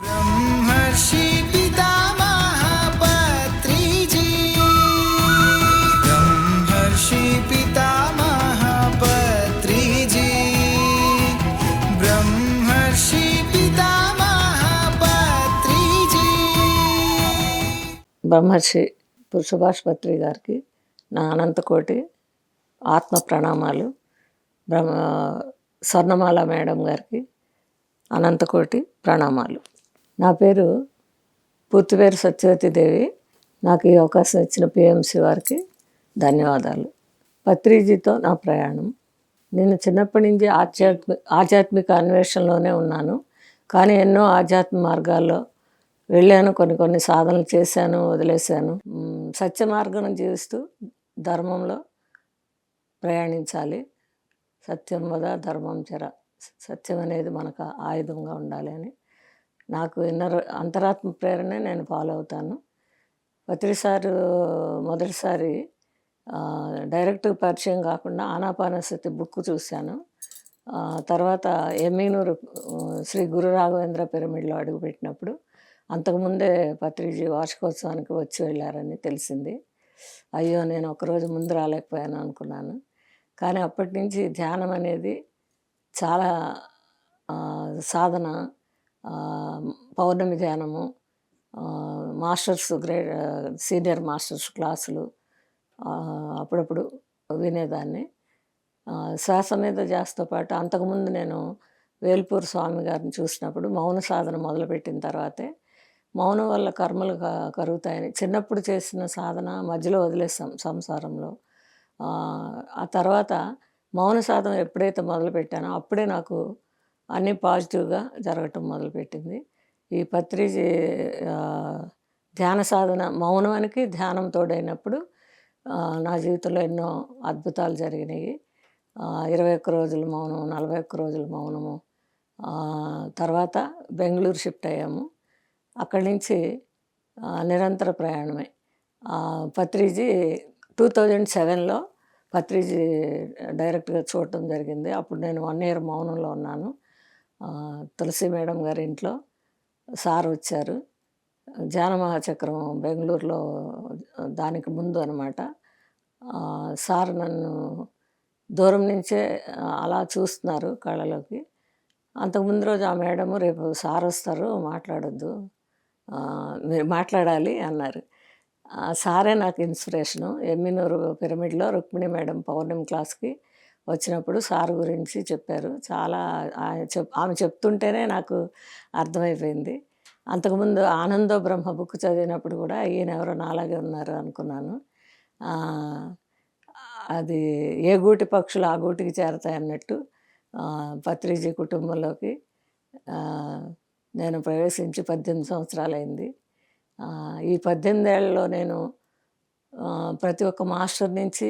బ్రహ్మర్షి పితామహపత్రిజీ పత్రి గారికి నా అనంతకోటి ఆత్మ ప్రణామాలు. బ్రహ్మ స్వర్ణమాల మేడం గారికి అనంతకోటి ప్రణామాలు. నా పేరు పూర్తి పేరు సత్యవతీదేవి నాకు ఈ అవకాశం ఇచ్చిన పిఎంసి వారికి ధన్యవాదాలు. పత్రిజీతో నా ప్రయాణం. నేను చిన్నప్పటి నుంచి ఆధ్యాత్మిక ఆధ్యాత్మిక అన్వేషణలోనే ఉన్నాను. కానీ ఎన్నో ఆధ్యాత్మిక మార్గాల్లో వెళ్ళాను కొన్ని కొన్ని సాధనలు చేశాను వదిలేశాను. సత్య మార్గం జీవిస్తూ ధర్మంలో ప్రయాణించాలి. సత్యం వద ధర్మం చెర సత్యం అనేది మనకు ఆయుధంగా ఉండాలి అని నాకు ఇన్నర్ అంతరాత్మ ప్రేరణే నేను ఫాలో అవుతాను. ప్రతిసారి మొదటిసారి డైరెక్ట్ పరిచయం కాకుండా ఆనాపానశక్తి బుక్ చూశాను. తర్వాత ఎమ్మీనూరు శ్రీ గురు రాఘవేంద్ర పిరమిడ్లో అడుగుపెట్టినప్పుడు అంతకుముందే పత్రిజీ వార్షికోత్సవానికి వచ్చి వెళ్ళారని తెలిసింది. అయ్యో నేను ఒకరోజు ముందు రాలేకపోయాను అనుకున్నాను. కానీ అప్పటి నుంచి ధ్యానం అనేది చాలా సాధన పౌర్ణమి ధ్యానము మాస్టర్స్ గ్రేడ్ సీనియర్ మాస్టర్స్ క్లాసులు అప్పుడప్పుడు వినేదాన్ని. శ్వాస మీద జాస్తో పాటు అంతకుముందు నేను వేల్పూర్ స్వామి గారిని చూసినప్పుడు మౌన సాధన మొదలుపెట్టిన తర్వాతే మౌనం వల్ల కర్మలు కరుగుతాయని చిన్నప్పుడు చేసిన సాధన మధ్యలో వదిలేస్తాం సంసారంలో. ఆ తర్వాత మౌన సాధన ఎప్పుడైతే మొదలుపెట్టానో అప్పుడే నాకు అన్నీ పాజిటివ్గా జరగటం మొదలుపెట్టింది. ఈ పత్రిజీ ధ్యాన సాధన మౌనానికి ధ్యానం తోడైనప్పుడు నా జీవితంలో ఎన్నో అద్భుతాలు జరిగినాయి. ఇరవై ఒక్క రోజులు మౌనం నలభై ఒక్క రోజులు మౌనము తర్వాత బెంగళూరు షిఫ్ట్ అయ్యాము. అక్కడి నుంచి నిరంతర ప్రయాణమే. పత్రిజీ టూ థౌజండ్ సెవెన్లో పత్రిజీ డైరెక్ట్గా చూడటం జరిగింది. అప్పుడు నేను వన్ ఇయర్ మౌనంలో ఉన్నాను. తులసి మేడం గారి ఇంట్లో సార్ వచ్చారు. ధ్యాన బెంగళూరులో దానికి ముందు అనమాట సార్ నన్ను దూరం నుంచే అలా చూస్తున్నారు కళ్ళలోకి. అంతకుముందు రోజు ఆ మేడము రేపు సార్ వస్తారు మాట్లాడొద్దు మీరు మాట్లాడాలి అన్నారు. సారే నాకు ఇన్స్పిరేషను. ఎమ్మినూరు పిరమిడ్లో రుక్మిణి మేడం పౌర్ణమి క్లాస్కి వచ్చినప్పుడు సార్ గురించి చెప్పారు. చాలా ఆయన ఆమె చెప్తుంటేనే నాకు అర్థమైపోయింది. అంతకుముందు ఆనందో బ్రహ్మ బుక్ చదివినప్పుడు కూడా ఈయన ఎవరో నాలాగే ఉన్నారు అనుకున్నాను. అది ఏ గూటి పక్షులు ఆ గూటికి చేరతాయి అన్నట్టు పత్రిజీ కుటుంబంలోకి నేను ప్రవేశించి పద్దెనిమిది సంవత్సరాలైంది. ఈ పద్దెనిమిది ఏళ్ళలో నేను ప్రతి ఒక్క మాస్టర్ నుంచి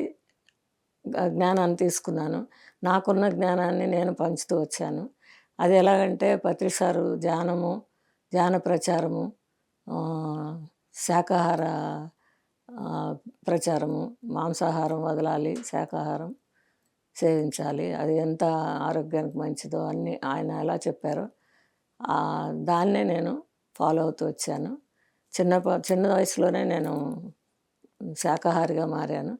జ్ఞానాన్ని తీసుకున్నాను. నాకున్న జ్ఞానాన్ని నేను పంచుతూ వచ్చాను. అది ఎలాగంటే పత్రిసారు ధ్యానము ధ్యాన ప్రచారము శాకాహార ప్రచారము మాంసాహారం వదలాలి శాకాహారం సేవించాలి అది ఎంత ఆరోగ్యానికి మంచిదో అన్ని ఆయన ఎలా చెప్పారో దాన్నే నేను ఫాలో అవుతూ వచ్చాను. చిన్న చిన్న వయసులోనే నేను శాకాహారిగా మారాను.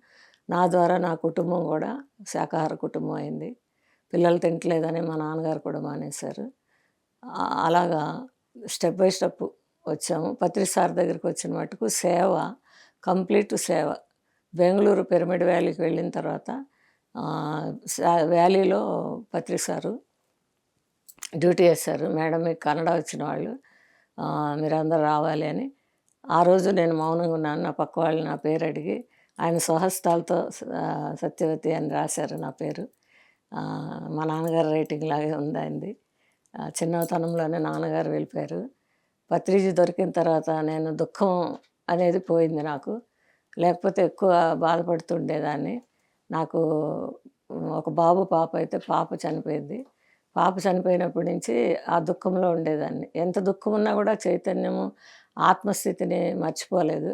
నా ద్వారా నా కుటుంబం కూడా శాకాహార కుటుంబం అయింది. పిల్లలు తింటలేదని మా నాన్నగారు కూడా మానేశారు. అలాగా స్టెప్ బై స్టెప్ వచ్చాము. పత్రిసార్ దగ్గరికి వచ్చిన మటుకు సేవ కంప్లీట్ సేవ. బెంగళూరు పిరమిడ్ వ్యాలీకి వెళ్ళిన తర్వాత వ్యాలీలో పత్రిసారు డ్యూటీ చేశారు. మేడం మీకు కన్నడ వచ్చిన వాళ్ళు మీరందరూ రావాలి అని. ఆ రోజు నేను మౌనంగా ఉన్నాను. నా పక్క వాళ్ళు నా పేరు అడిగి ఆయన స్వహస్తాలతో సత్యవతి అని రాశారు నా పేరు. మా నాన్నగారు రైటింగ్ లాగే ఉంది ఆయనది. చిన్నతనంలోనే నాన్నగారు వెళ్ళిపోయారు. పత్రిజీ దొరికిన తర్వాత నేను దుఃఖం అనేది పోయింది నాకు. లేకపోతే ఎక్కువ బాధపడుతుండేదాన్ని. నాకు ఒక బాబు పాప అయితే పాప చనిపోయింది. పాప చనిపోయినప్పటి నుంచి ఆ దుఃఖంలో ఉండేదాన్ని. ఎంత దుఃఖం ఉన్నా కూడా చైతన్యము ఆత్మస్థితిని మర్చిపోలేదు.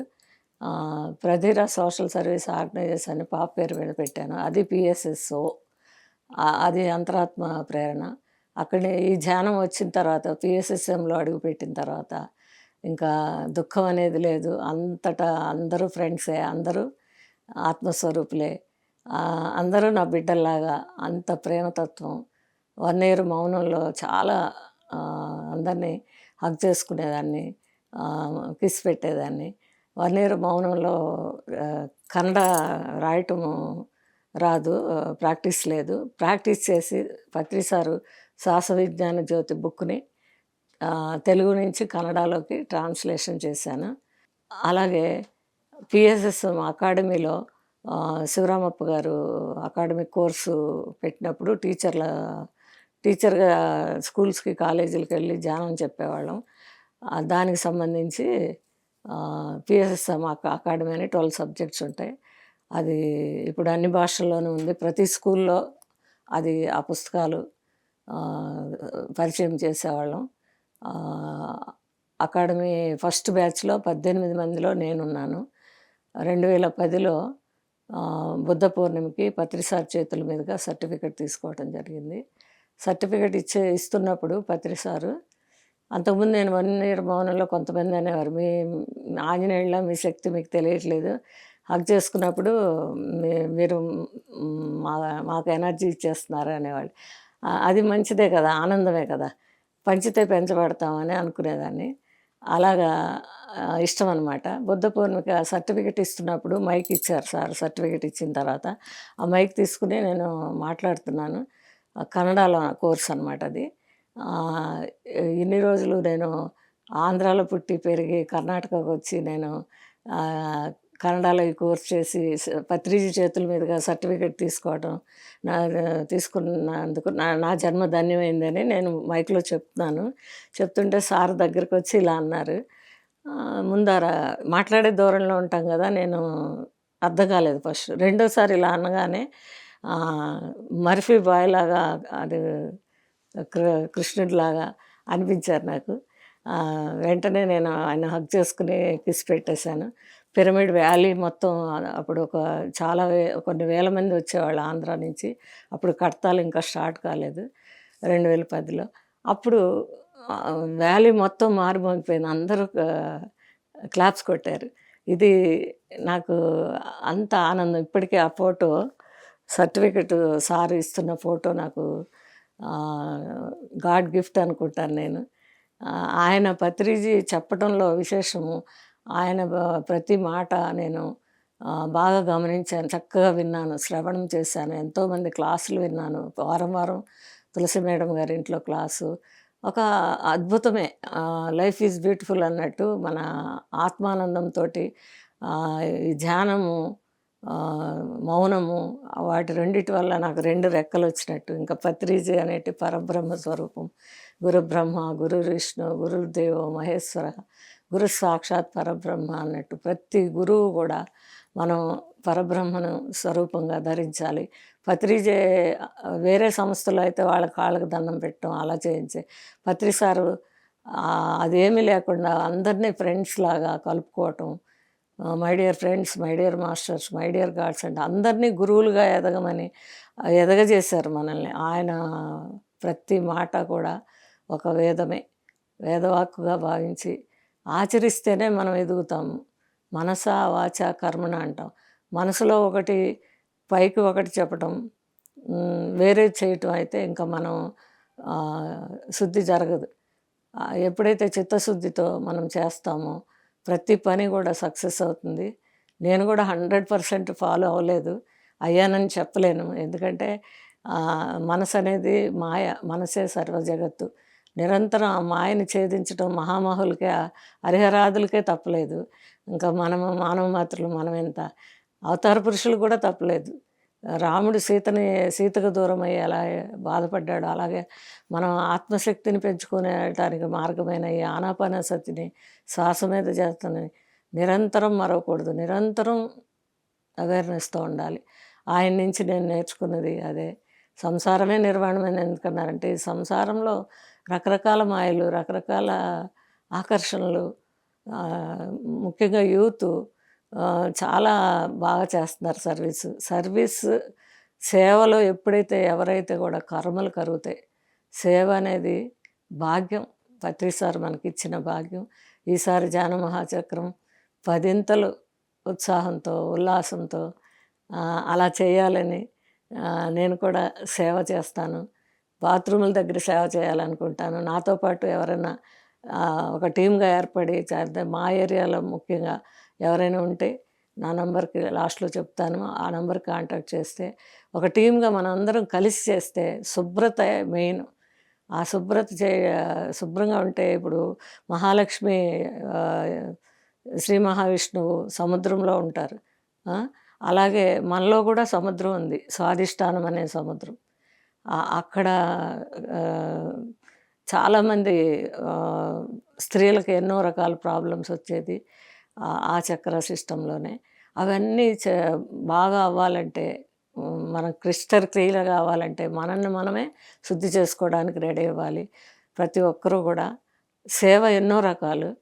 ప్రధిర సోషల్ సర్వీస్ ఆర్గనైజర్స్ అని పాప పేరు మీద పెట్టాను. అది పిఎస్ఎస్ఓ అది అంతరాత్మ ప్రేరణ. అక్కడ ఈ ధ్యానం వచ్చిన తర్వాత పిఎస్ఎస్ఎంలో అడుగుపెట్టిన తర్వాత ఇంకా దుఃఖం అనేది లేదు. అంతటా అందరూ ఫ్రెండ్సే అందరూ ఆత్మస్వరూపులే. అందరూ నా బిడ్డల్లాగా అంత ప్రేమతత్వం వన్ ఇయర్ మౌనంలో చాలా అందరినీ హగ్ చేసుకునేదాన్ని కిస్ పెట్టేదాన్ని. వన్ మౌనంలో కన్నడ రాయటము రాదు ప్రాక్టీస్ లేదు. ప్రాక్టీస్ చేసి పత్రి సారు విజ్ఞాన జ్యోతి బుక్ని తెలుగు నుంచి కన్నడలోకి ట్రాన్స్లేషన్ చేశాను. అలాగే పిఎస్ఎస్ అకాడమీలో శివరామప్ప గారు అకాడమిక్ కోర్సు పెట్టినప్పుడు టీచర్ల టీచర్గా స్కూల్స్కి కాలేజీలకు వెళ్ళి ధ్యానం చెప్పేవాళ్ళం. దానికి సంబంధించి పిఎస్ఎస్ఎం అకాడమీ అని ట్వెల్వ్ సబ్జెక్ట్స్ ఉంటాయి. అది ఇప్పుడు అన్ని భాషల్లోనూ ఉంది. ప్రతి స్కూల్లో అది ఆ పుస్తకాలు పరిచయం చేసేవాళ్ళం. అకాడమీ ఫస్ట్ బ్యాచ్లో పద్దెనిమిది మందిలో నేనున్నాను. రెండు వేల పదిలో బుద్ధ పౌర్ణమికి పత్రిసార్ చేతుల మీదుగా సర్టిఫికెట్ తీసుకోవడం జరిగింది. సర్టిఫికెట్ ఇచ్చే ఇస్తున్నప్పుడు పత్రిసారు అంతకుముందు నేను వన్ ఇయర్ మౌనంలో కొంతమంది అనేవారు. మీ ఆంజనేయుల మీ శక్తి మీకు తెలియట్లేదు. హక్ చేసుకున్నప్పుడు మీ- మీరు మా మాకు ఎనర్జీ ఇచ్చేస్తున్నారు అనేవాళ్ళు. అది మంచిదే కదా ఆనందమే కదా. పంచితే పెంచబడతామని అనుకునేదాన్ని. అలాగా ఇష్టం అనమాట బుద్ధ పూర్ణిక సర్టిఫికెట్ ఇస్తున్నప్పుడు మైక్ ఇచ్చారు సార్ సర్టిఫికెట్ ఇచ్చిన తర్వాత. ఆ మైక్ తీసుకుని నేను మాట్లాడుతున్నాను. కన్నడలో కోర్స్ అనమాట అది. ఇన్ని రోజులు నేను ఆంధ్రాలో పుట్టి పెరిగి కర్ణాటకకు వచ్చి నేను కన్నడలో ఈ కోర్స్ చేసి పత్రిజీ చేతుల మీదుగా సర్టిఫికెట్ తీసుకోవడం నా తీసుకున్నందుకు నా నా జన్మ ధన్యమైందని నేను మైక్లో చెప్తున్నాను. చెప్తుంటే సార్ దగ్గరికి వచ్చి ఇలా అన్నారు. ముందర మాట్లాడే దూరంలో ఉంటాం కదా నేను అర్థం కాలేదు ఫస్ట్. రెండోసారి ఇలా అనగానే మర్ఫీ బాయ్ లాగా అది కృష్ణుడిలాగా అనిపించారు నాకు. వెంటనే నేను ఆయన హక్ చేసుకుని కిస్ పెట్టేశాను. పిరమిడ్ వ్యాలీ మొత్తం అప్పుడు ఒక చాలా వే కొన్ని వేల మంది వచ్చేవాళ్ళు ఆంధ్ర నుంచి. అప్పుడు కడతాలు ఇంకా స్టార్ట్ కాలేదు రెండు వేల పదిలో. అప్పుడు వ్యాలీ మొత్తం మారుమోగిపోయింది. అందరూ క్లాప్స్ కొట్టారు. ఇది నాకు అంత ఆనందం. ఇప్పటికీ ఆ ఫోటో సర్టిఫికెట్ సార్ ఇస్తున్న ఫోటో నాకు గాడ్ గిఫ్ట్ అనుకుంటాను నేను. ఆయన పత్రిజీ చెప్పడంలో విశేషము ఆయన ప్రతి మాట నేను బాగా గమనించాను చక్కగా విన్నాను శ్రవణం చేశాను ఎంతోమంది క్లాసులు విన్నాను. వారం వారం తులసి మేడం గారి ఇంట్లో క్లాసు. ఒక అద్భుతమే. లైఫ్ ఈజ్ బ్యూటిఫుల్ అన్నట్టు మన ఆత్మానందంతో ఈ ధ్యానము మౌనము వాటి రెండిటి వల్ల నాకు రెండు రెక్కలు వచ్చినట్టు. ఇంకా పత్రిజీ అనేటి పరబ్రహ్మ స్వరూపం. గురు బ్రహ్మ గురు విష్ణు గురుదేవో మహేశ్వర గురు సాక్షాత్ పరబ్రహ్మ అన్నట్టు ప్రతి గురువు కూడా మనం పరబ్రహ్మను స్వరూపంగా ధరించాలి. పత్రిజే వేరే సంస్థలో అయితే వాళ్ళ కాళ్ళకు దండం పెట్టడం అలా చేయించే. పత్రి సారు అదేమీ లేకుండా అందరినీ ఫ్రెండ్స్ లాగా కలుపుకోవటం my dear friends my dear masters my dear gods అంటే అందరినీ గురువులుగా ఎదగమని ఎదగజేశారు మనల్ని. ఆయన ప్రతి మాట కూడా ఒక వేదమే వేదవాక్కుగా భావించి ఆచరిస్తేనే మనం ఎదుగుతాము మనస వాచ కర్మణ అంటాం. మనసులో ఒకటి పైకి ఒకటి చెప్పటం వేరే చేయటం అయితే ఇంకా మనం శుద్ధి జరగదు. ఎప్పుడైతే చిత్తశుద్ధితో మనం చేస్తామో ప్రతి పని కూడా సక్సెస్ అవుతుంది. నేను కూడా హండ్రెడ్ పర్సెంట్ ఫాలో అవ్వలేదు. అయ్యానని చెప్పలేను. ఎందుకంటే మనసు అనేది మాయ మనసే సర్వ జగత్తు నిరంతరం ఆ మాయని ఛేదించడం మహామహులకే హరిహరాదులకే తప్పలేదు. ఇంకా మనము మానవ మాత్రులు మనం ఎంత అవతార పురుషులు కూడా తప్పలేదు. రాముడు సీతని సీతకు దూరం అయ్యి ఎలా బాధపడ్డాడు అలాగే మనం ఆత్మశక్తిని పెంచుకునేటానికి మార్గమైన ఈ ఆనాపాన సతిని శ్వాస మీద చేస్తని నిరంతరం మరవకూడదు. నిరంతరం అవేర్నెస్తో ఉండాలి. ఆయన నుంచి నేను నేర్చుకున్నది అదే. సంసారమే నిర్వాణమైన ఎందుకన్నారంటే ఈ సంసారంలో రకరకాల మాయలు రకరకాల ఆకర్షణలు ముఖ్యంగా యూత్ చాలా బాగా చేస్తున్నారు సర్వీస్. సర్వీస్ సేవలో ఎప్పుడైతే ఎవరైతే కూడా కర్మలు కరుగుతాయి సేవ అనేది భాగ్యం. పత్రిసారి మనకి ఇచ్చిన భాగ్యం. ఈసారి జాన మహాచక్రం పదింతలు ఉత్సాహంతో ఉల్లాసంతో అలా చేయాలని నేను కూడా సేవ చేస్తాను. బాత్రూముల దగ్గర సేవ చేయాలనుకుంటాను. నాతో పాటు ఎవరైనా ఒక టీమ్గా ఏర్పడి మా ఏరియాలో ముఖ్యంగా ఎవరైనా ఉంటే నా నంబర్కి లాస్ట్లో చెప్తాను. ఆ నంబర్కి కాంటాక్ట్ చేస్తే ఒక టీమ్గా మనందరం కలిసి చేస్తే శుభ్రత మెయిన్. ఆ శుభ్రత చే శుభ్రంగా ఉంటే ఇప్పుడు మహాలక్ష్మి శ్రీ మహావిష్ణువు సముద్రంలో ఉంటారు. అలాగే మనలో కూడా సముద్రం ఉంది. స్వాధిష్టానం అనే సముద్రం. అక్కడ చాలామంది స్త్రీలకు ఎన్నో రకాల ప్రాబ్లమ్స్ వచ్చేది. ఆ- చక్ర సిస్టంలోనే. అవన్నీ చ బాగా అవ్వాలంటే మనం క్రిస్టల్ క్లియర్ కావాలంటే మనల్ని మనమే శుద్ధి చేసుకోవడానికి రెడీ అవ్వాలి. ప్రతి ఒక్కరూ కూడా సేవ ఎన్నో రకాలు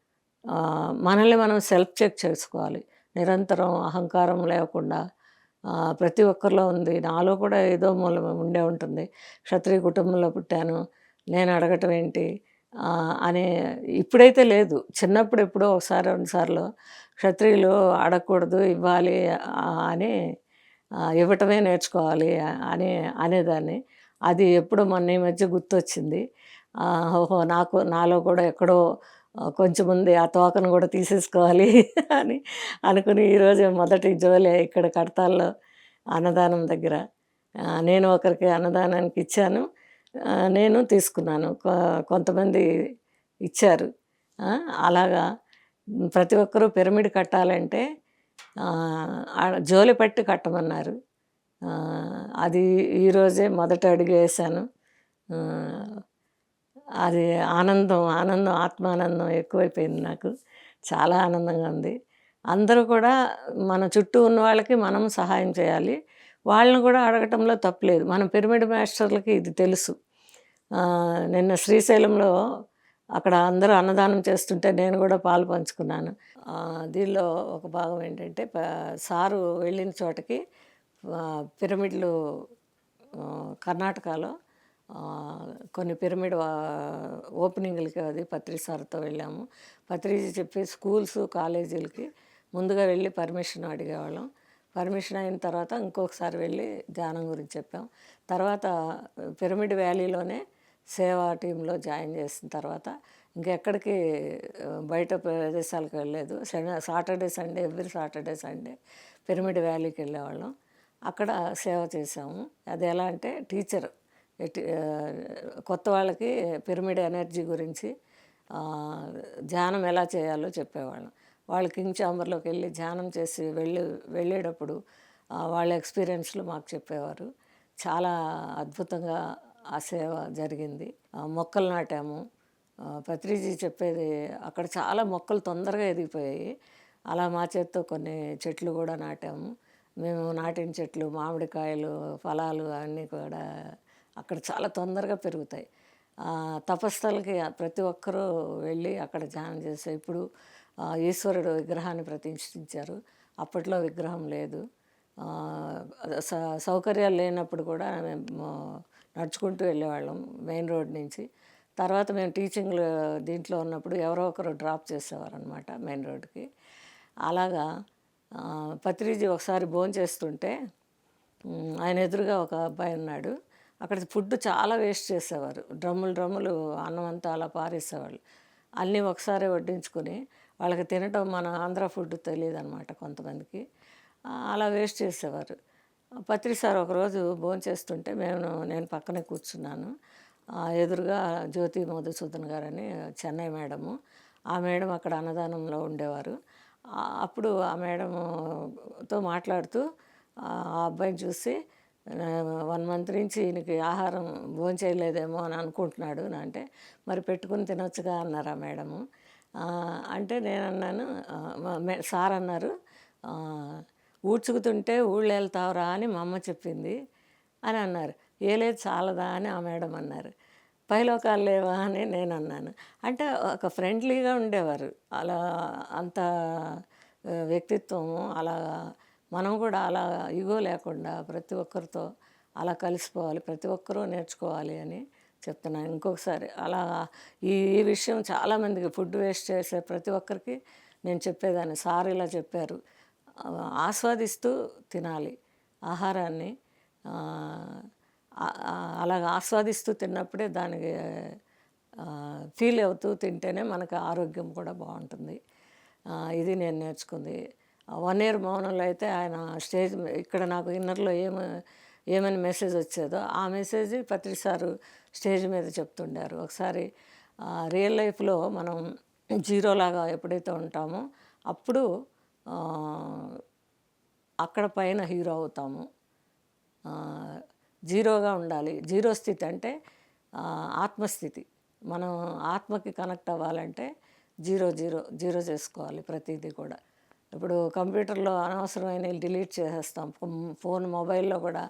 మనల్ని మనం సెల్ఫ్ చెక్ చేసుకోవాలి. నిరంతరం అహంకారం లేకుండా ప్రతి ఒక్కరిలో ఉంది. నాలో కూడా ఏదో మూల ఉండే ఉంటుంది. క్షత్రియ కుటుంబంలో పుట్టాను. నేను అడగటం ఏంటి? అనే ఇప్పుడైతే లేదు. చిన్నప్పుడు ఎప్పుడో ఒకసారి రెండుసార్లు క్షత్రియులు అడగకూడదు ఇవ్వాలి అని ఇవ్వటమే నేర్చుకోవాలి అని అనేదాన్ని. అది ఎప్పుడు మొన్న ఈ మధ్య గుర్తొచ్చింది. ఓహో నాకు నాలో కూడా ఎక్కడో కొంచెం ఉంది ఆ తోకను కూడా తీసేసుకోవాలి అని అనుకుని ఈరోజు మొదటి జోలే ఇక్కడ కడతాల్లో అన్నదానం దగ్గర. నేను ఒకరికి అన్నదానానికి ఇచ్చాను. నేను తీసుకున్నాను. కొ- కొంతమంది ఇచ్చారు. అలాగా ప్రతి ఒక్కరూ పిరమిడ్ కట్టాలంటే ఆడ జోలి పట్టి కట్టమన్నారు. అది ఈరోజే మొదట అడుగు వేశాను. అది ఆనందం ఆనందం ఆత్మానందం ఎక్కువైపోయింది నాకు. చాలా ఆనందంగా ఉంది. అందరూ కూడా మన చుట్టూ ఉన్న వాళ్ళకి మనం సహాయం చేయాలి. వాళ్ళని కూడా అడగటంలో తప్పులేదు మన పిరమిడ్ మాస్టర్లకి ఇది తెలుసు. నిన్న శ్రీశైలంలో అక్కడ అందరూ అన్నదానం చేస్తుంటే నేను కూడా పాలు పంచుకున్నాను. దీనిలో ఒక భాగం ఏంటంటే ప- సారు వెళ్ళిన చోటకి పిరమిడ్లు కర్ణాటకలో కొన్ని పిరమిడ్ ఓపెనింగ్లకి అది పత్రి సార్తో వెళ్ళాము. పత్రిజీ చెప్పి స్కూల్స్ కాలేజీలకి ముందుగా వెళ్ళి పర్మిషన్ అడిగేవాళ్ళం. పర్మిషన్ అయిన తర్వాత ఇంకొకసారి వెళ్ళి ధ్యానం గురించి చెప్పాం. తర్వాత పిరమిడ్ వ్యాలీలోనే సేవా టీంలో జాయిన్ చేసిన తర్వాత ఇంకెక్కడికి బయట ప్రదేశాలకు వెళ్ళలేదు. Saturday Sunday every Saturday Sunday pyramid వ్యాలీకి వెళ్ళేవాళ్ళం. అక్కడ సేవ చేసాము అది ఎలా అంటే టీచర్ కొత్త వాళ్ళకి పిరమిడ్ ఎనర్జీ గురించి ధ్యానం ఎలా చేయాలో చెప్పేవాళ్ళం. వాళ్ళు కింగ్ చాంబర్లోకి వెళ్ళి ధ్యానం చేసి వెళ్ళి వెళ్ళేటప్పుడు వాళ్ళ ఎక్స్పీరియన్స్లు మాకు చెప్పేవారు. చాలా అద్భుతంగా ఆ సేవ జరిగింది. ఆ, మొక్కలు నాటాము. పత్రిజీ చెప్పేది అక్కడ చాలా మొక్కలు తొందరగా ఎదిగిపోయాయి. అలా మా చేత్తో కొన్ని చెట్లు కూడా నాటాము. మేము నాటిన చెట్లు మామిడికాయలు ఫలాలు అన్నీ కూడా అక్కడ చాలా తొందరగా పెరుగుతాయి. తపస్థలకి ప్రతి ఒక్కరూ వెళ్ళి అక్కడ ధ్యానం చేసే ఇప్పుడు ఈశ్వరుడు విగ్రహాన్ని ప్రతిష్ఠించారు. అప్పట్లో విగ్రహం లేదు. స- సౌకర్యాలు లేనప్పుడు కూడా మేము నడుచుకుంటూ వెళ్ళేవాళ్ళం మెయిన్ రోడ్ నుంచి. తర్వాత మేము టీచింగ్ దీంట్లో ఉన్నప్పుడు ఎవరో ఒకరు డ్రాప్ చేసేవారు అనమాట మెయిన్ రోడ్కి. అలాగా ఆ, పత్రిజీ ఒకసారి భోజనం చేస్తుంటే ఆయన ఎదురుగా ఒక అబ్బాయి ఉన్నాడు. అక్కడ ఫుడ్ చాలా వేస్ట్ చేసేవారు. డ్రమ్ములు డ్రమ్ములు అన్నం అంతా అలా పారేసేవాళ్ళు. అన్నీ ఒకసారి వడ్డించుకొని వాళ్ళకి తినటం మన ఆంధ్ర ఫుడ్ తెలియదు అనమాట కొంతమందికి అలా వేస్ట్ చేసేవారు. పత్రి సార్ ఒకరోజు భోంచేస్తుంటే మేము నేను పక్కనే కూర్చున్నాను. ఎదురుగా జ్యోతి మధుసూదన్ గారని చెన్నై మేడము. ఆ మేడం అక్కడ అన్నదానంలో ఉండేవారు. అప్పుడు ఆ మేడంతో మాట్లాడుతూ ఆ అబ్బాయిని చూసి వన్ మంత్ నుంచి ఈయనకి ఆహారం భోంచేయలేదేమో అని అనుకుంటున్నాడు అని అంటే మరి పెట్టుకుని తినొచ్చుగా అన్నారు ఆ మేడము. అంటే నేను అన్నాను సార్ అన్నారు ఊడ్చుకుతుంటే ఊళ్ళు వెళ్తావురా అని మా అమ్మ చెప్పింది అని అన్నారు. ఏ లేదు చాలదా అని ఆ మేడం అన్నారు. పైలోకాలు లేవా అని నేను అన్నాను. అంటే ఒక ఫ్రెండ్లీగా ఉండేవారు. అలా అంత వ్యక్తిత్వము అలా మనం కూడా అలా ఇగో లేకుండా ప్రతి ఒక్కరితో అలా కలిసిపోవాలి ప్రతి ఒక్కరూ నేర్చుకోవాలి అని చెప్తున్నాను ఇంకొకసారి అలా ఈ ఈ విషయం చాలామందికి ఫుడ్ వేస్ట్ చేసే ప్రతి ఒక్కరికి నేను చెప్పేదాన్ని. సార్ ఇలా చెప్పారు. ఆస్వాదిస్తూ తినాలి. ఆహారాన్ని ఆ, అలాగ ఆస్వాదిస్తూ తిన్నప్పుడే దానికి ఫీల్ అవుతూ తింటేనే మనకు ఆరోగ్యం కూడా బాగుంటుంది. ఇది నేను నేర్చుకుంది. వన్ ఇయర్ మౌనంలో అయితే ఆయన స్టేజ్ ఇక్కడ నాకు ఇన్నర్లో ఏమి ఏమైనా మెసేజ్ వచ్చేదో ఆ మెసేజ్ పత్రి సారు స్టేజ్ మీద చెప్తుండారు. ఒకసారి రియల్ లైఫ్లో మనం జీరోలాగా ఎప్పుడైతే ఉంటామో అప్పుడు అక్కడ పైన హీరో అవుతాము. జీరోగా ఉండాలి. జీరో స్థితి అంటే ఆత్మస్థితి. మనం ఆత్మకి కనెక్ట్ అవ్వాలంటే జీరో జీరో జీరో చేసుకోవాలి ప్రతిదీ కూడా. ఇప్పుడు కంప్యూటర్లో అనవసరమైన డిలీట్ చేసేస్తాం. ఫోన్- ఫోన్ మొబైల్లో కూడా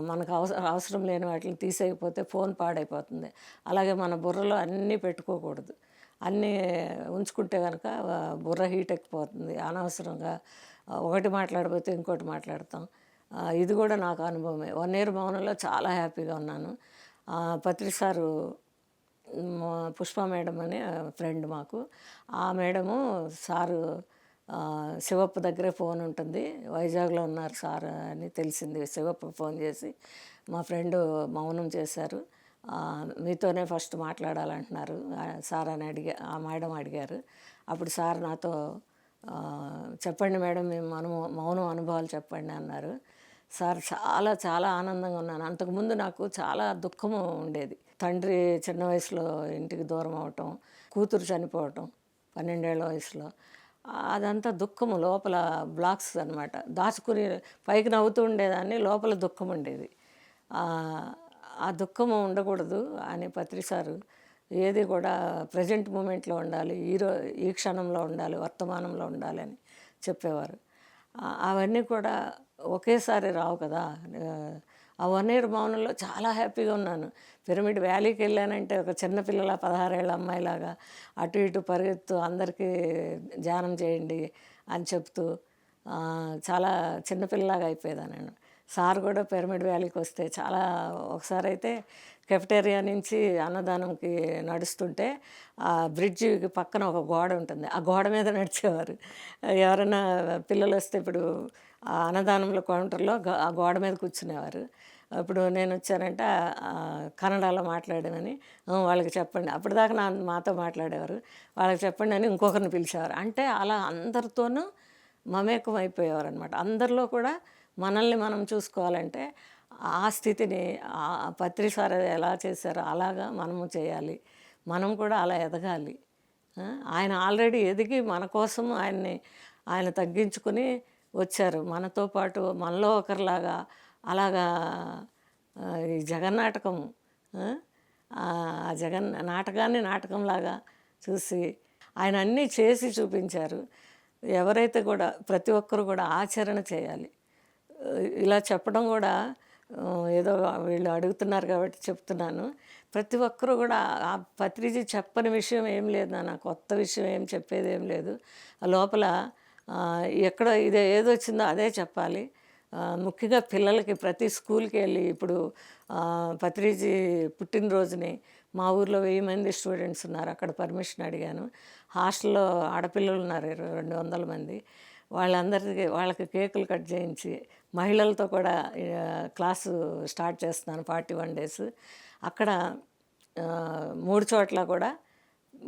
మనకు అవసరం అవసరం లేని వాటిని తీసేయకపోతే ఫోన్ పాడైపోతుంది. అలాగే మన బుర్రలో అన్నీ పెట్టుకోకూడదు. అన్నీ ఉంచుకుంటే కనుక బుర్ర హీట్ ఎక్కిపోతుంది. అనవసరంగా ఒకటి మాట్లాడిపోతే ఇంకోటి మాట్లాడతాం. ఇది కూడా నాకు అనుభవమే. వన్ ఇయర్ మౌనంలో చాలా హ్యాపీగా ఉన్నాను. పత్రి సారు పుష్ప మేడం అని ఫ్రెండ్ మాకు. ఆ మేడము సారు శివప్ప దగ్గరే ఫోన్ ఉంటుంది. వైజాగ్లో ఉన్నారు సార్ అని తెలిసింది. శివప్ప ఫోన్ చేసి మా ఫ్రెండ్ మౌనం చేశారు. మీతోనే ఫస్ట్ మాట్లాడాలంటున్నారు. సార్ అని అడిగా ఆ మేడం అడిగారు. అప్పుడు సార్ నాతో చెప్పండి మేడం మేము మనము మౌనం అనుభవాలు చెప్పండి అన్నారు. సార్ చాలా చాలా ఆనందంగా ఉన్నాను. అంతకుముందు నాకు చాలా దుఃఖము ఉండేది. తండ్రి చిన్న వయసులో ఇంటికి దూరం అవటం కూతురు చనిపోవటం పన్నెండేళ్ళ వయసులో. అదంతా దుఃఖము లోపల బ్లాక్స్ అన్నమాట. దాచుకుని పైకి నవ్వుతూ ఉండేదాన్ని లోపల దుఃఖం ఉండేది. ఆ, దుఃఖము ఉండకూడదు అని పత్రి సారు ఏది కూడా ప్రజెంట్ మూమెంట్లో ఉండాలి ఈరో ఈ క్షణంలో ఉండాలి వర్తమానంలో ఉండాలి అని చెప్పేవారు. అవన్నీ కూడా ఒకేసారి రావు కదా. ఆ వన్ ఇయర్ మౌనంలో చాలా హ్యాపీగా ఉన్నాను. పిరమిడ్ వ్యాలీకి వెళ్ళానంటే ఒక చిన్నపిల్లల పదహారేళ్ళ అమ్మాయిలాగా అటు ఇటు పరిగెత్తు అందరికీ ధ్యానం చేయండి అని చెప్తూ చాలా చిన్నపిల్లలాగా అయిపోయేదాన్ని నేను. సార్ కూడా పిరమిడ్ వ్యాలీకి వస్తే చాలా ఒకసారి అయితే కెఫ్టేరియా నుంచి అన్నదానంకి నడుస్తుంటే ఆ బ్రిడ్జికి పక్కన ఒక గోడ ఉంటుంది. ఆ గోడ మీద నడిచేవారు. ఎవరైనా పిల్లలు వస్తే ఇప్పుడు ఆ అన్నదానంలో కౌంటర్లో ఆ గోడ మీద కూర్చునేవారు. ఇప్పుడు నేను వచ్చానంటే కన్నడలో మాట్లాడమని వాళ్ళకి చెప్పండి. అప్పటిదాకా నా మాతో మాట్లాడేవారు. వాళ్ళకి చెప్పండి అని ఇంకొకరిని పిలిచేవారు. అంటే అలా అందరితోనూ మమేకం అయిపోయేవారు అనమాట అందరిలో కూడా మనల్ని మనం చూసుకోవాలంటే ఆ స్థితిని ఆ పత్రి సార్ ఎలా చేశారో అలాగా మనము చేయాలి. మనం కూడా అలా ఎదగాలి. ఆయన ఆల్రెడీ ఎదిగి మన కోసం ఆయన్ని ఆయన తగ్గించుకుని వచ్చారు. మనతో పాటు మనలో ఒకరిలాగా అలాగా ఈ జగన్నాటకము ఆ జగన్ నాటకాన్ని నాటకంలాగా చూసి ఆయన అన్నీ చేసి చూపించారు. ఎవరైతే కూడా ప్రతి ఒక్కరు కూడా ఆచరణ చేయాలి. ఇలా చెప్పడం కూడా ఏదో వీళ్ళు అడుగుతున్నారు కాబట్టి చెప్తున్నాను. ప్రతి ఒక్కరూ కూడా ఆ పత్రిజీ చెప్పని విషయం ఏం లేదు నా కొత్త విషయం ఏం చెప్పేది ఏం లేదు. లోపల ఎక్కడ ఇదే ఏది వచ్చిందో అదే చెప్పాలి. ముఖ్యంగా పిల్లలకి ప్రతి స్కూల్కి వెళ్ళి ఇప్పుడు పత్రిజీ పుట్టినరోజుని మా ఊర్లో వెయ్యి మంది స్టూడెంట్స్ ఉన్నారు. అక్కడ పర్మిషన్ అడిగాను. హాస్టల్లో ఆడపిల్లలు ఉన్నారు రెండు వందల మంది. వాళ్ళందరికీ వాళ్ళకి కేకులు కట్ చేయించి మహిళలతో కూడా క్లాసు స్టార్ట్ చేస్తున్నాను ఫార్టీ వన్ డేస్. అక్కడ మూడు చోట్ల కూడా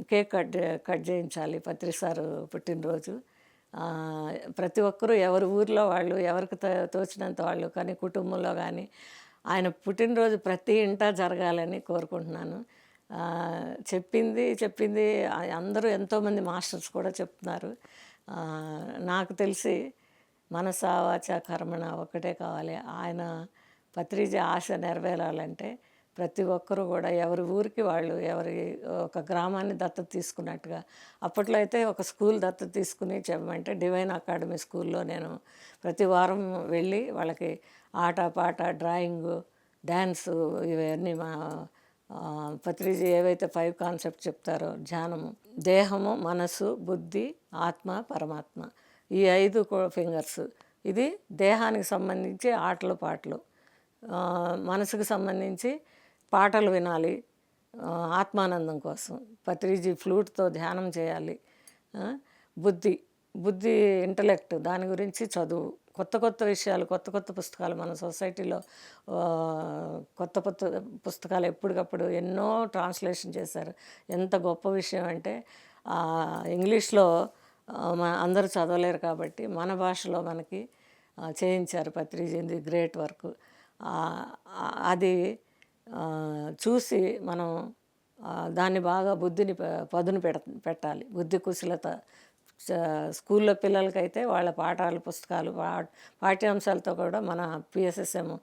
కేక్ కట్ కట్ చేయించాలి పత్రిసారు పుట్టినరోజు. ప్రతి ఒక్కరూ ఎవరి ఊర్లో వాళ్ళు ఎవరికి తో- తోచినంత వాళ్ళు కానీ కుటుంబంలో కానీ ఆయన పుట్టినరోజు ప్రతి ఇంటా జరగాలని కోరుకుంటున్నాను. చెప్పింది చెప్పింది అందరూ ఎంతోమంది మాస్టర్స్ కూడా చెప్తున్నారు. నాకు తెలిసి మనసావాచ కర్మణ ఒకటే కావాలి. ఆయన పత్రిజ ఆశ నెరవేరాలంటే ప్రతి ఒక్కరూ కూడా ఎవరి ఊరికి వాళ్ళు ఎవరి ఒక గ్రామాన్ని దత్తత తీసుకున్నట్టుగా. అప్పట్లో అయితే ఒక స్కూల్ దత్తత తీసుకుని చెప్పమంటే డివైన్ అకాడమీ స్కూల్లో నేను ప్రతి వారం వెళ్ళి వాళ్ళకి ఆట పాట డ్రాయింగు డ్యాన్సు ఇవన్నీ మా పత్రిజీ ఏవైతే ఫైవ్ కాన్సెప్ట్ చెప్తారో ధ్యానము దేహము మనసు బుద్ధి ఆత్మ పరమాత్మ. ఈ ఐదు ఫింగర్స్ ఇది దేహానికి సంబంధించి ఆటలు పాటలు. మనసుకు సంబంధించి పాటలు వినాలి. ఆత్మానందం కోసం. పత్రిజీ ఫ్లూట్తో ధ్యానం చేయాలి. బుద్ధి బుద్ధి ఇంటలెక్ట్ దాని గురించి చదువు. కొత్త కొత్త విషయాలు కొత్త కొత్త పుస్తకాలు మన సొసైటీలో కొత్త కొత్త పుస్తకాలు ఎప్పటికప్పుడు ఎన్నో ట్రాన్స్లేషన్ చేశారు. ఎంత గొప్ప విషయం అంటే ఇంగ్లీష్లో అందరూ చదవలేరు కాబట్టి మన భాషలో మనకి చేయించారు పత్రిజీంది గ్రేట్ వర్క్. అది చూసి మనం దాన్ని బాగా బుద్ధిని పదును పెడ పెట్టాలి. బుద్ధి కుశలత స్కూల్లో పిల్లలకైతే వాళ్ళ పాఠాలు పుస్తకాలు పా- పాఠ్యాంశాలతో కూడా మన పిఎస్ఎస్ఎం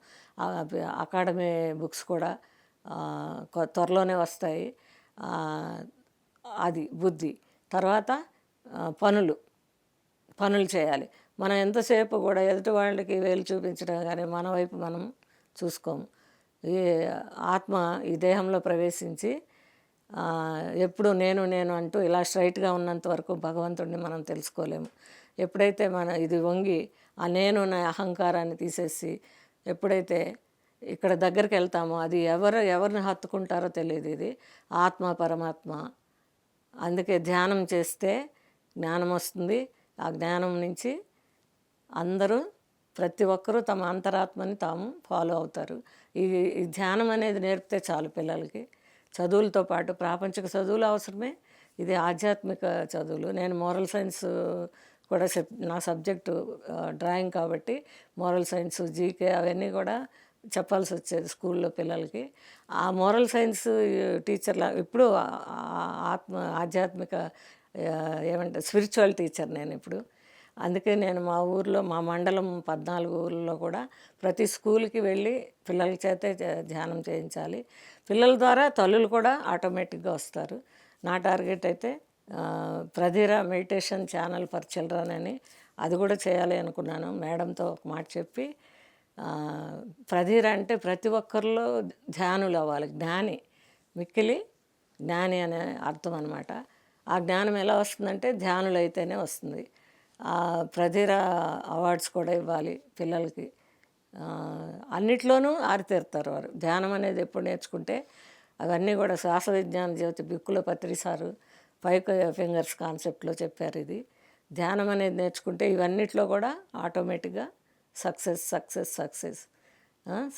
అకాడమీ బుక్స్ కూడా కొ- త్వరలోనే వస్తాయి. అది బుద్ధి. తర్వాత పనులు. పనులు చేయాలి. మనం ఎంతసేపు కూడా ఎదుటి వాళ్ళకి వేలు చూపించడం కానీ మన వైపు మనం చూసుకోము. ఈ ఆత్మ ఈ దేహంలో ప్రవేశించి ఎప్పుడు నేను నేను అంటూ ఇలా స్ట్రైట్గా ఉన్నంత వరకు భగవంతుడిని మనం తెలుసుకోలేము. ఎప్పుడైతే మన ఇది వంగి ఆ నేను నా అహంకారాన్ని తీసేసి ఎప్పుడైతే ఇక్కడ దగ్గరికి వెళ్తామో అది ఎవరు ఎవరిని హత్తుకుంటారో తెలియదు ఇది. ఆత్మ పరమాత్మ. అందుకే ధ్యానం చేస్తే జ్ఞానం వస్తుంది. ఆ జ్ఞానం నుంచి అందరూ ప్రతి ఒక్కరూ తమ అంతరాత్మని తాము ఫాలో అవుతారు. ఈ ఈ ధ్యానం అనేది నేర్పితే చాలు పిల్లలకి. చదువులతో పాటు ప్రాపంచిక చదువులు అవసరమే. ఇది ఆధ్యాత్మిక చదువులు. నేను మోరల్ సైన్స్ కూడా నా సబ్జెక్టు డ్రాయింగ్ కాబట్టి మోరల్ సైన్స్ జీకే అవన్నీ కూడా చెప్పాల్సి వచ్చేది స్కూల్లో పిల్లలకి. ఆ మోరల్ సైన్స్ టీచర్ల ఇప్పుడు ఆత్మ ఆధ్యాత్మిక ఏమంటే స్పిరిచువల్ టీచర్ నేను ఇప్పుడు. అందుకే నేను మా ఊర్లో మా మండలం పద్నాలుగు ఊర్లలో కూడా ప్రతి స్కూల్కి వెళ్ళి పిల్లల చేతే ధ్యానం చేయించాలి. పిల్లల ద్వారా తల్లులు కూడా ఆటోమేటిక్గా వస్తారు. నా టార్గెట్ అయితే ఆ, ప్రధీర మెడిటేషన్ ఛానల్ ఫర్ చిల్డ్రన్ అని అది కూడా చేయాలి అనుకున్నాను. మేడంతో ఒక మాట చెప్పి ఆ, ప్రధీర అంటే ప్రతి ఒక్కరిలో ధ్యానులు అవ్వాలి. జ్ఞాని మిక్కిలి జ్ఞాని అనే అర్థం అనమాట ఆ జ్ఞానం ఎలా వస్తుందంటే ధ్యానులు అయితేనే వస్తుంది. ఆ ప్రధీర అవార్డ్స్ కూడా ఇవ్వాలి పిల్లలకి. అన్నిట్లోనూ ఆరితేరుతారు వారు. ధ్యానం అనేది ఎప్పుడు నేర్చుకుంటే అవన్నీ కూడా శ్వాస విజ్ఞాన జ్యోతి బిక్కుల పత్రి సారు ఫైవ్ ఫింగర్స్ కాన్సెప్ట్లో చెప్పారు ఇది. ధ్యానం అనేది నేర్చుకుంటే ఇవన్నిట్లో కూడా ఆటోమేటిక్గా సక్సెస్ సక్సెస్ సక్సెస్.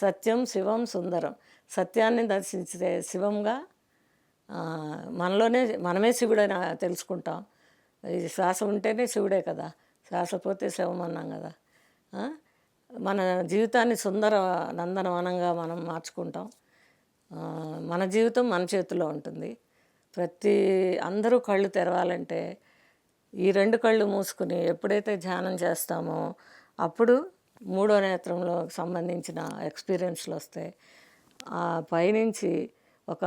సత్యం శివం సుందరం. సత్యాన్ని దర్శించే శివంగా మనలోనే మనమే శివుడని తెలుసుకుంటాం. ఈ శ్వాస ఉంటేనే శివుడే కదా. శ్వాస పోతే శివం అన్నాం కదా. మన జీవితాన్ని సుందర నందనవనంగా మనం మార్చుకుంటాం. మన జీవితం మన చేతిలో ఉంటుంది. ప్రతి అందరూ కళ్ళు తెరవాలంటే ఈ రెండు కళ్ళు మూసుకుని ఎప్పుడైతే ధ్యానం చేస్తామో అప్పుడు మూడో నేత్రంలో సంబంధించిన ఎక్స్పీరియన్స్లు వస్తాయి. ఆ పైనుంచి ఒక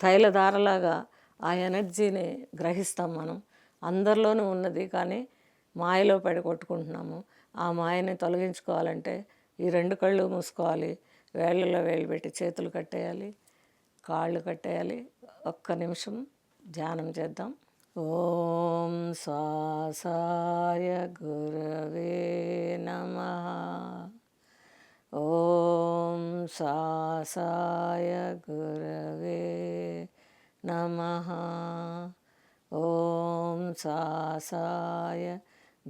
తైలధారలాగా ఆ ఎనర్జీని గ్రహిస్తాం మనం. అందరిలోనూ ఉన్నది కానీ మాయలో పడి కొట్టుకుంటున్నాము. ఆ మాయని తొలగించుకోవాలంటే ఈ రెండు కళ్ళు మూసుకోవాలి. వేళ్ళలో వేలు పెట్టి చేతులు కట్టేయాలి. కాళ్ళు కట్టేయాలి. ఒక్క నిమిషం ధ్యానం చేద్దాం. ఓం శ్వాసాయ గురవే నమ. ఓం శ్వాసాయ గురవే నమ. ఓం శ్వాసాయ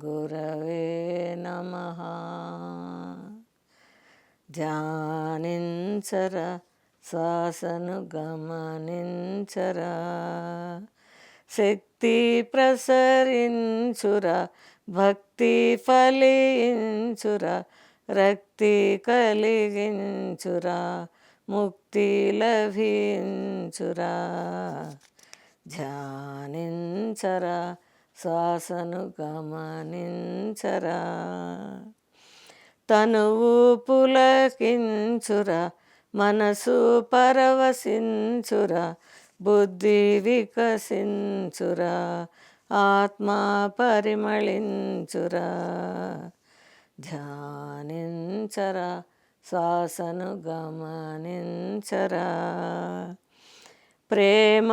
గురవే నమ. ధ్యానించరా శ్వాసను గమనించరా శక్తి ప్రసరించురా భక్తి ఫలించురా రక్తి కలిగించురా ముక్తి లభించురా. ధ్యానించరా శ్వాసను గమనించరా తనువు పులకించురా మనసు పరవశించురా బుద్ధి వికసించురా ఆత్మ పరిమళించురా. ధ్యానించరా శ్వాసను గమనించరా ప్రేమ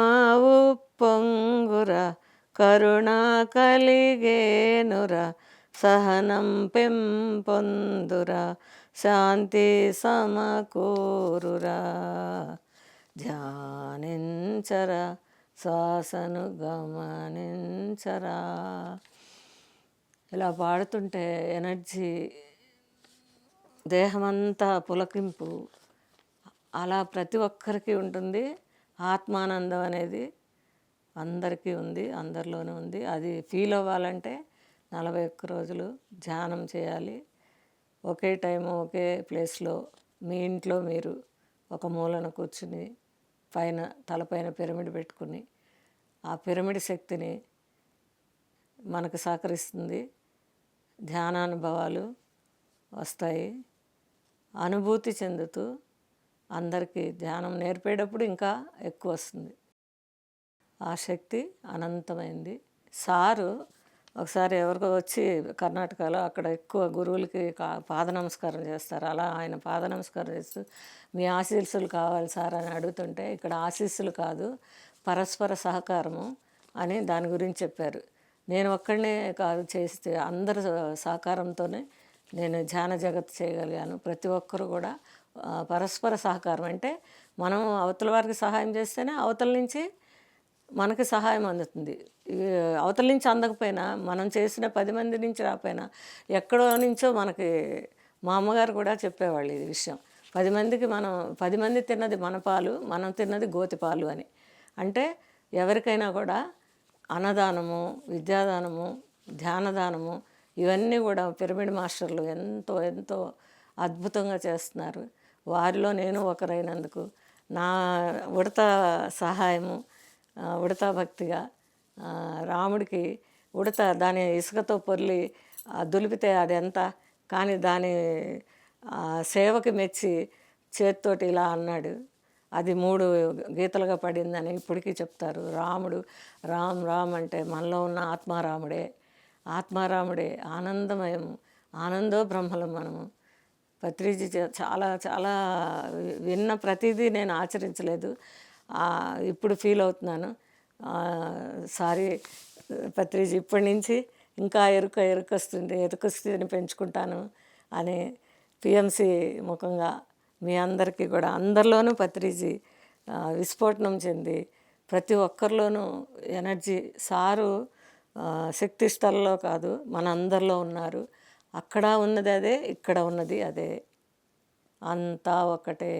ఉప్పొంగురా కరుణ కలిగేనురా సహనం పెంపొందురా శాంతి సమకూరురా. ధ్యానించరా శ్వాసను గమనించరా. ఇలా పాడుతుంటే ఎనర్జీ దేహమంతా పులకింపు అలా ప్రతి ఒక్కరికి ఉంటుంది. ఆత్మానందం అనేది అందరికీ ఉంది అందరిలోనూ ఉంది. అది ఫీల్ అవ్వాలంటే నలభై ఒక్క రోజులు ధ్యానం చేయాలి. ఒకే టైము ఒకే ప్లేస్లో మీ ఇంట్లో మీరు ఒక మూలన కూర్చుని పైన తలపైన పిరమిడ్ పెట్టుకుని ఆ పిరమిడ్ శక్తిని మనకు సహకరిస్తుంది. ధ్యానానుభవాలు వస్తాయి. అనుభూతి చెందుతూ అందరికీ ధ్యానం నేర్పేటప్పుడు ఇంకా ఎక్కువ వస్తుంది. ఆ శక్తి అనంతమైంది. సారు ఒకసారి ఎవరికో వచ్చి కర్ణాటకలో అక్కడ ఎక్కువ గురువులకి కా- పాద నమస్కారం చేస్తారు. అలా ఆయన పాద నమస్కారం చేస్తూ మీ ఆశీస్సులు కావాలి సార్ అని అడుగుతుంటే ఇక్కడ ఆశీస్సులు కాదు పరస్పర సహకారము అని దాని గురించి చెప్పారు. నేను ఒక్కడనే కాదు చేస్తే అందరి సహకారంతోనే నేను ధ్యాన జగత్ చేయగలిగాను. ప్రతి ఒక్కరు కూడా పరస్పర సహకారం. అంటే మనం అవతల వారికి సహాయం చేస్తేనే అవతల నుంచి మనకి సహాయం అందుతుంది. అవతల నుంచి అందకపోయినా మనం చేసిన పది మంది నుంచి రాకపోయినా ఎక్కడో నుంచో మనకి మా అమ్మగారు కూడా చెప్పేవాళ్ళు ఇది విషయం. పది మందికి మనం పది మంది తిన్నది మన పాలు మనం తిన్నది గోతి పాలు అని. అంటే ఎవరికైనా కూడా అన్నదానము విద్యాదానము ధ్యానదానము ఇవన్నీ కూడా పిరమిడ్ మాస్టర్లు ఎంతో ఎంతో అద్భుతంగా చేస్తున్నారు. వారిలో నేను ఒకరైనందుకు నా ఉడత సహాయము ఉడతా భక్తిగా రాముడికి ఉడత దాని ఇసుకతో పొర్లి దులిపితే అది ఎంత కానీ దాని ఆ, సేవకి మెచ్చి చేత్తోటి ఇలా అన్నాడు. అది మూడు గీతలుగా పడిందని ఇప్పటికీ చెప్తారు. రాముడు రామ్ రామ్ అంటే మనలో ఉన్న ఆత్మారాముడే. ఆత్మారాముడే ఆనందమయము ఆనందో బ్రహ్మలం మనము. పత్రిజీ చాలా చాలా విన్న ప్రతిదీ నేను ఆచరించలేదు. ఇప్పుడు ఫీల్ అవుతున్నాను. సారీ పత్రిజీ ఇప్పటి నుంచి ఇంకా ఎరుక ఎరుకొస్తుంది ఎరుకొస్తుంది పెంచుకుంటాను అని పిఎంసి ముఖంగా మీ అందరికీ కూడా. అందరిలోనూ పత్రిజీ విస్ఫోటనం చెంది ప్రతి ఒక్కరిలోనూ ఎనర్జీ సారు శక్తి స్థల్లో కాదు మన అందరిలో ఉన్నారు. అక్కడ ఉన్నది అదే ఇక్కడ ఉన్నది అదే. అంతా ఒకటే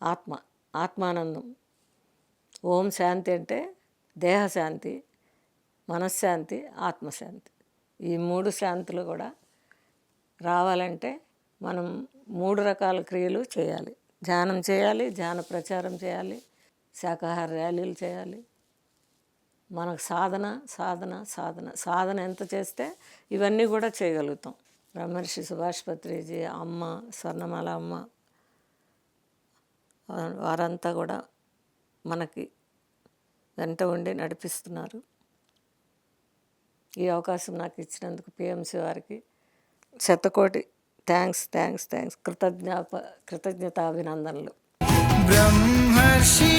ఆత్మ ఆత్మానందం. ఓం శాంతి అంటే దేహశాంతి మనశ్శాంతి ఆత్మశాంతి. ఈ మూడు శాంతులు కూడా రావాలంటే మనం మూడు రకాల క్రియలు చేయాలి. ధ్యానం చేయాలి ధ్యాన ప్రచారం చేయాలి శాకాహార ర్యాలీలు చేయాలి. మనకు సాధన సాధన సాధన. సాధన ఎంత చేస్తే ఇవన్నీ కూడా చేయగలుగుతాం. బ్రహ్మర్షి సుభాష్ పత్రిజీ అమ్మ స్వర్ణమాల అమ్మ వారంతా కూడా మనకి వెంట ఉండి నడిపిస్తున్నారు. ఈ అవకాశం నాకు ఇచ్చినందుకు పిఎంసి వారికి శతకోటి థ్యాంక్స్ థ్యాంక్స్ థ్యాంక్స్. కృతజ్ఞాప కృతజ్ఞత అభినందనలు బ్రహ్మర్షి